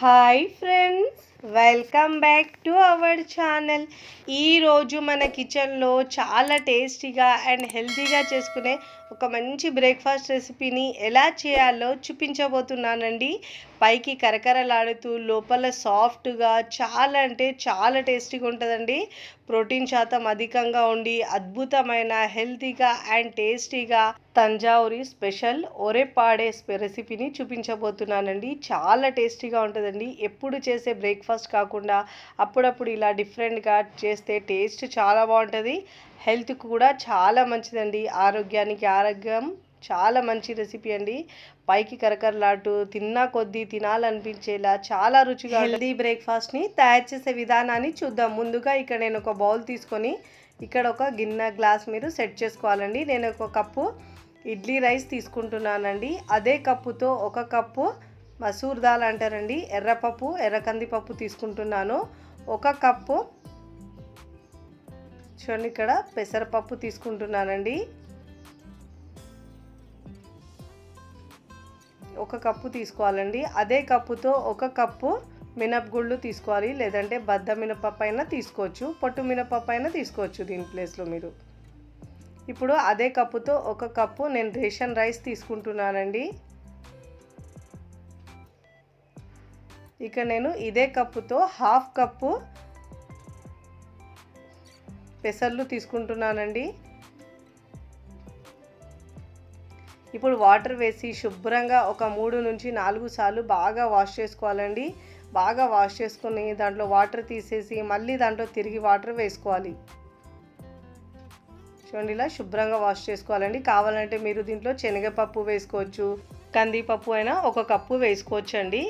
Hi friends welcome back to our channel. ఈరోజు మన కిచెన్లో చాలా టేస్టీగా అండ్ హెల్తీగా చేసుకునే ఒక మంచి బ్రేక్ఫాస్ట్ రెసిపీని ఎలా చేయాలో చూపించబోతున్నానండి. పైకి కరకరలాడుతూ లోపల సాఫ్ట్గా చాలా అంటే చాలా టేస్టీగా ఉంటుందండి. ప్రోటీన్ శాతం అధికంగా ఉండి అద్భుతమైన హెల్తీగా అండ్ టేస్టీగా తంజావూరి స్పెషల్ ఒరేపాడే పాడే రెసిపీని చూపించబోతున్నానండి. చాలా టేస్టీగా ఉంటుందండి. ఎప్పుడు చేసే బ్రేక్ఫాస్ట్ కాకుండా అప్పుడప్పుడు ఇలా డిఫరెంట్గా చేస్తే టేస్ట్ చాలా బాగుంటుంది. హెల్త్కి కూడా చాలా మంచిదండి. ఆరోగ్యానికి ఆరోగ్యం చాలా మంచి రెసిపీ అండి. పైకి కరకరలాటు తిన్నా కొద్దీ తినాలనిపించేలా చాలా రుచిగా హెల్దీ బ్రేక్ఫాస్ట్ని తయారు చేసే విధానాన్ని చూద్దాం. ముందుగా ఇక్కడ నేను ఒక బౌల్ తీసుకొని ఇక్కడ ఒక గిన్నె గ్లాస్ మీరు సెట్ చేసుకోవాలండి. నేను ఒక కప్పు ఇడ్లీ రైస్ తీసుకుంటున్నానండి. అదే కప్పుతో ఒక కప్పు మసూర్ దాల్ అంటారండి. ఎర్రపప్పు ఎర్ర కందిపప్పు తీసుకుంటున్నాను. ఒక కప్పు చూడండి ఇక్కడ పెసరపప్పు తీసుకుంటున్నానండి. ఒక కప్పు తీసుకోవాలండి. అదే కప్పుతో ఒక కప్పు మినపగుళ్ళు తీసుకోవాలి. లేదంటే బద్ద మినపప్పు అయినా తీసుకోవచ్చు. పొట్టు మినపప్పు అయినా తీసుకోవచ్చు దీని ప్లేస్లో మీరు. ఇప్పుడు అదే కప్పుతో ఒక కప్పు నేను రేషన్ రైస్ తీసుకుంటున్నానండి. ఇక నేను ఇదే కప్పుతో హాఫ్ కప్పు పెసర్లు తీసుకుంటున్నానండి. ఇప్పుడు వాటర్ వేసి శుభ్రంగా ఒక మూడు నుంచి నాలుగు సార్లు బాగా వాష్ చేసుకోవాలండి. బాగా వాష్ చేసుకుని దాంట్లో వాటర్ తీసేసి మళ్ళీ దాంట్లో తిరిగి వాటర్ వేసుకోవాలి. చూడండి ఇలా శుభ్రంగా వాష్ చేసుకోవాలండి. కావాలంటే మీరు దీంట్లో శనగపప్పు వేసుకోవచ్చు కందిపప్పు అయినా ఒక కప్పు వేసుకోవచ్చు అండి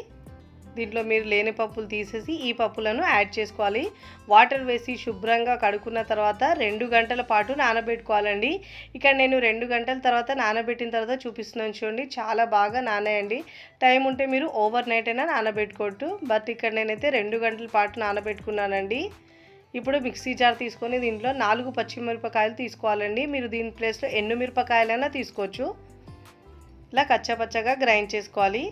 దీంట్లో మీరు లేని పప్పులు తీసేసి ఈ పప్పులను యాడ్ చేసుకోవాలి. వాటర్ వేసి శుభ్రంగా కడుక్కున్న తర్వాత రెండు గంటల పాటు నానబెట్టుకోవాలండి. ఇక్కడ నేను రెండు గంటల తర్వాత నానబెట్టిన తర్వాత చూపిస్తున్నాను చూడండి చాలా బాగా నానేయండి. టైం ఉంటే మీరు ఓవర్ నైట్ అయినా నానబెట్టుకోవచ్చు. బట్ ఇక్కడ నేనైతే రెండు గంటల పాటు నానబెట్టుకున్నానండి. ఇప్పుడు మిక్సీ జార్ తీసుకొని దీంట్లో నాలుగు పచ్చిమిరపకాయలు తీసుకోవాలండి. మీరు దీని ప్లేస్లో ఎన్ని మిరపకాయలైనా తీసుకోవచ్చు. ఇలా కచ్చపచ్చగా గ్రైండ్ చేసుకోవాలి.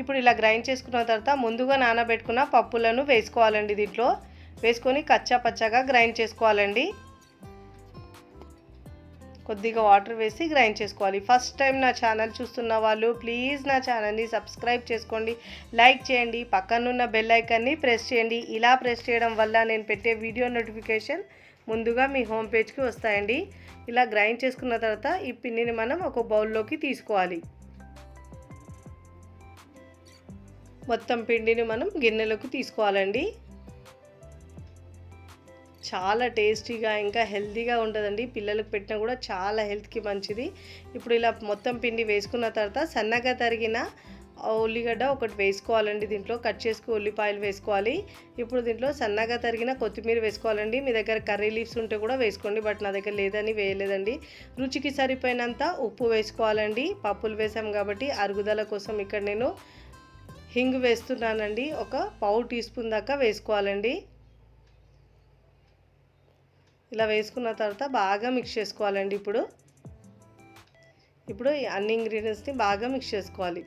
ఇప్పుడు ఇలా గ్రైండ్ చేసుకున్న తర్వాత ముందుగా నానబెట్టుకున్న పప్పులను వేసుకోవాలండి దీంట్లో. వేసుకొని కచ్చా పచ్చగా గ్రైండ్ చేసుకోవాలండి. కొద్దిగా వాటర్ వేసి గ్రైండ్ చేసుకోవాలి. ఫస్ట్ టైం నా ఛానల్ చూస్తున్న వాళ్ళు ప్లీజ్ నా ఛానల్ని సబ్స్క్రైబ్ చేసుకోండి. లైక్ చేయండి. పక్కనున్న బెల్ ఐకాన్ని ప్రెస్ చేయండి. ఇలా ప్రెస్ చేయడం వల్ల నేను పెట్టే వీడియో నోటిఫికేషన్ ముందుగా మీ హోమ్ పేజ్కి వస్తాయండి. ఇలా గ్రైండ్ చేసుకున్న తర్వాత ఈ పిండిని మనం ఒక బౌల్లోకి తీసుకోవాలి. మొత్తం పిండిని మనం గిన్నెలోకి తీసుకోవాలండి. చాలా టేస్టీగా ఇంకా హెల్తీగా ఉంటుందండి. పిల్లలకు పెట్టినా కూడా చాలా హెల్త్కి మంచిది. ఇప్పుడు ఇలా మొత్తం పిండి వేసుకున్న తర్వాత సన్నగా తరిగిన ఉల్లిగడ్డ ఒకటి వేసుకోవాలండి దీంట్లో. కట్ చేసుకు ఉల్లిపాయలు వేసుకోవాలి. ఇప్పుడు దీంట్లో సన్నగా తరిగిన కొత్తిమీర వేసుకోవాలండి. మీ దగ్గర కర్రీ లీవ్స్ ఉంటే కూడా వేసుకోండి బట్ నా దగ్గర లేదని వేయలేదండి. రుచికి సరిపోయినంత ఉప్పు వేసుకోవాలండి. పప్పులు వేసాం కాబట్టి అరుగుదల కోసం ఇక్కడ నేను హింగ్ వేస్తున్నానండి. ఒక పావు టీ స్పూన్ దాకా వేసుకోవాలండి. ఇలా వేసుకున్న తర్వాత బాగా మిక్స్ చేసుకోవాలండి ఇప్పుడు. ఇప్పుడు ఈ అన్ని ఇంగ్రీడియంట్స్ని బాగా మిక్స్ చేసుకోవాలి.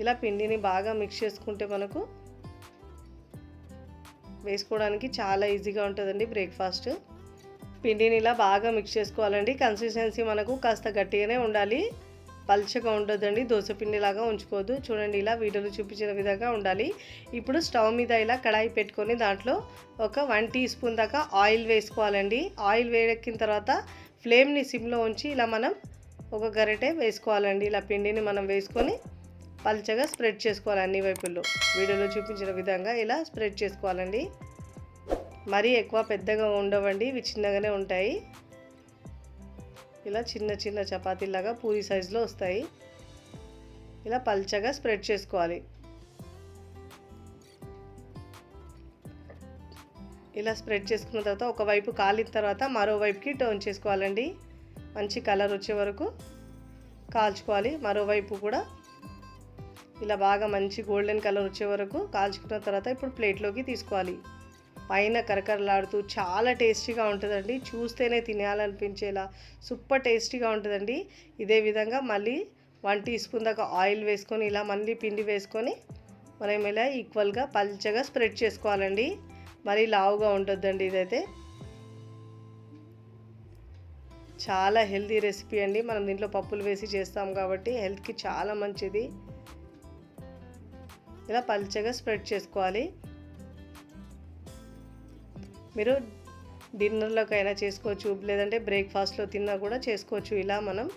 ఇలా పిండిని బాగా మిక్స్ చేసుకుంటే మనకు వేసుకోవడానికి చాలా ఈజీగా ఉంటుందండి బ్రేక్ఫాస్ట్. పిండిని ఇలా బాగా మిక్స్ చేసుకోవాలండి. కన్సిస్టెన్సీ మనకు కాస్త గట్టిగానే ఉండాలి. పల్చగా ఉండొద్దండి దోశపిండిలాగా ఉంచుకోవద్దు. చూడండి ఇలా వీడియోలో చూపించిన విధంగా ఉండాలి. ఇప్పుడు స్టవ్ మీద ఇలా కడాయి పెట్టుకొని దాంట్లో ఒక వన్ టీ స్పూన్ దాకా ఆయిల్ వేసుకోవాలండి. ఆయిల్ వేడెక్కిన తర్వాత ఫ్లేమ్ని సిమ్లో ఉంచి ఇలా మనం ఒక గరిటె వేసుకోవాలండి. ఇలా పిండిని మనం వేసుకొని పల్చగా స్ప్రెడ్ చేసుకోవాలి అన్ని వైపుల్లో. వీడియోలో చూపించిన విధంగా ఇలా స్ప్రెడ్ చేసుకోవాలండి. మరీ ఎక్కువ పెద్దగా ఉండవండి ఇవి చిన్నగానే ఉంటాయి. ఇలా చిన్న చిన్న చపాతీలాగా పూరి సైజులో వస్తాయి. ఇలా పల్చగా స్ప్రెడ్ చేసుకోవాలి. ఇలా స్ప్రెడ్ చేసుకున్న తర్వాత ఒకవైపు కాలిన తర్వాత మరోవైపుకి టర్న్ చేసుకోవాలండి. మంచి కలర్ వచ్చే వరకు కాల్చుకోవాలి. మరోవైపు కూడా ఇలా బాగా మంచి గోల్డెన్ కలర్ వచ్చే వరకు కాల్చుకున్న తర్వాత ఇప్పుడు ప్లేట్లోకి తీసుకోవాలి. పైన కరకరలాడుతూ చాలా టేస్టీగా ఉంటుందండి. చూస్తేనే తినాలనిపించేలా సూపర్ టేస్టీగా ఉంటుందండి. ఇదే విధంగా మళ్ళీ వన్ టీ స్పూన్ దాకా ఆయిల్ వేసుకొని ఇలా మళ్ళీ పిండి వేసుకొని మనం ఇలా ఈక్వల్గా పల్చగా స్ప్రెడ్ చేసుకోవాలండి. మరీ లావుగా ఉంటుందండి ఇదైతే. చాలా హెల్తీ రెసిపీ అండి. మనం దీంట్లో పప్పులు వేసి చేస్తాం కాబట్టి హెల్త్కి చాలా మంచిది. ఇలా పల్చగా స్ప్రెడ్ చేసుకోవాలి. మీరు డిన్నర్లోకైనా చేసుకోవచ్చు లేదంటే బ్రేక్ఫాస్ట్లో తిన్నా కూడా చేసుకోవచ్చు. ఇలా మనం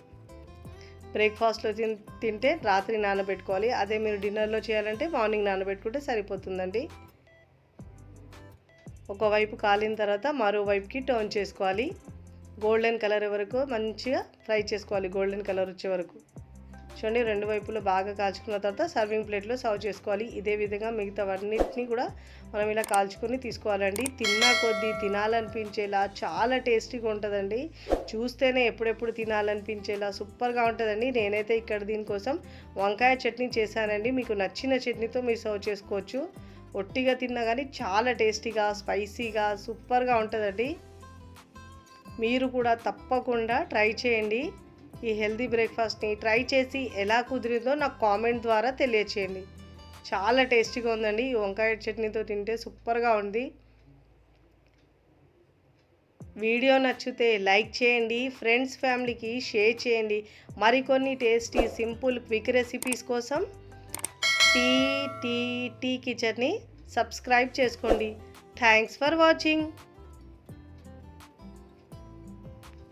బ్రేక్ఫాస్ట్లో తిన్ తింటే రాత్రి నానబెట్టుకోవాలి. అదే మీరు డిన్నర్లో చేయాలంటే మార్నింగ్ నానబెట్టుకుంటే సరిపోతుందండి. ఒకవైపు కాలిన తర్వాత మరోవైపుకి టర్న్ చేసుకోవాలి. గోల్డెన్ కలర్ వరకు మంచిగా ఫ్రై చేసుకోవాలి. గోల్డెన్ కలర్ వచ్చే వరకు. చూడండి రెండు వైపులు బాగా కాల్చుకున్న తర్వాత సర్వింగ్ ప్లేట్లో సర్వ్ చేసుకోవాలి. ఇదే విధంగా మిగతావన్నిటిని కూడా మనం ఇలా కాల్చుకొని తీసుకోవాలండి. తిన్నా కొద్దీ తినాలనిపించేలా చాలా టేస్టీగా ఉంటుందండి. చూస్తేనే ఎప్పుడెప్పుడు తినాలనిపించేలా సూపర్గా ఉంటుందండి. నేనైతే ఇక్కడ దీనికోసం వంకాయ చట్నీ చేశానండి. మీకు నచ్చిన చట్నీతో మీరు సర్వ్ చేసుకోవచ్చు. ఒట్టిగా తిన్నా కానీ చాలా టేస్టీగా స్పైసీగా సూపర్గా ఉంటుందండి. మీరు కూడా తప్పకుండా ట్రై చేయండి. ఈ హెల్తీ బ్రేక్ఫాస్ట్ని ట్రై చేసి ఎలా కుదిరిందో నాకు కామెంట్ ద్వారా తెలియచేయండి. చాలా టేస్టీగా ఉందండి. ఈ వంకాయ చట్నీతో తింటే సూపర్గా ఉంది. వీడియో నచ్చితే లైక్ చేయండి ఫ్రెండ్స్ ఫ్యామిలీకి షేర్ చేయండి. మరికొన్ని టేస్టీ సింపుల్ క్విక్ రెసిపీస్ కోసం టీ టీ టీ కిచెన్ని సబ్స్క్రైబ్ చేసుకోండి. Thanks for watching.